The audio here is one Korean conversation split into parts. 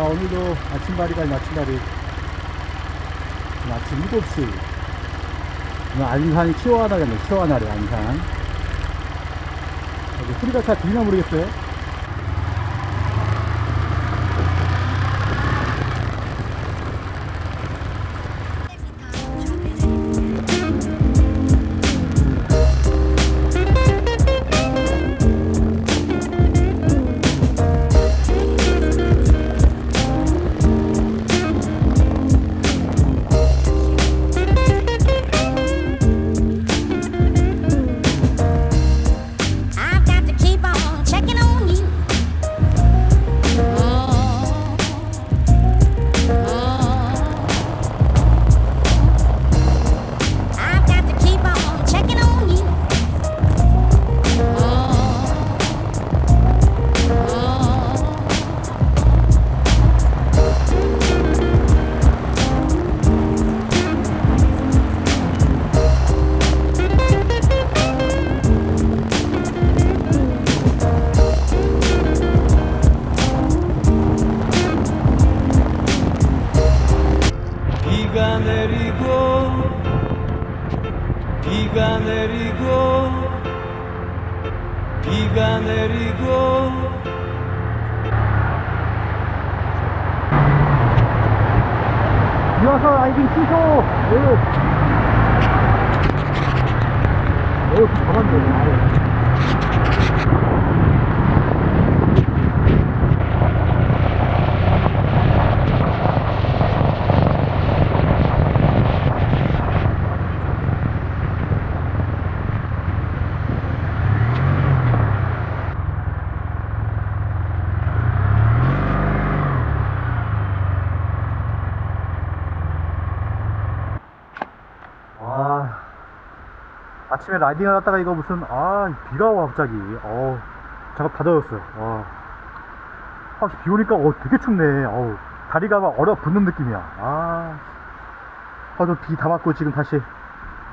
자, 오늘도 아침발이가 아침발이. 아침 7시. 오늘 안산이 시원하겠네, 시원하래, 안산. 여기 소리가 잘 들리나 모르겠어요. 내리고 비가 내리고 비가 내리고 이어서 라이딩 취소! 오! 오, 잡았네. 아유. 아, 아침에 라이딩을 하다가 이거 무슨, 아, 비가 와, 갑자기. 어 작업 다 젖었어요. 어. 확실히 비 오니까, 어, 되게 춥네. 어우, 다리가 막 얼어붙는 느낌이야. 아. 아, 저비 다 맞고 지금 다시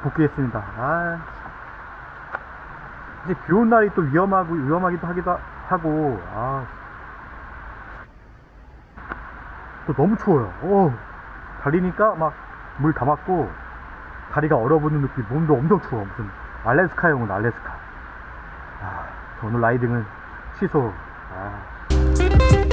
복귀했습니다. 아. 이제 비 온 날이 또 위험하고, 위험하기도 하기도 하고, 아. 또 너무 추워요. 어, 달리니까 막 물 다 맞고, 다리가 얼어붙는 느낌, 몸도 엄청 추워. 무슨 알래스카용은 알래스카. 아, 오늘 라이딩은 취소. 아.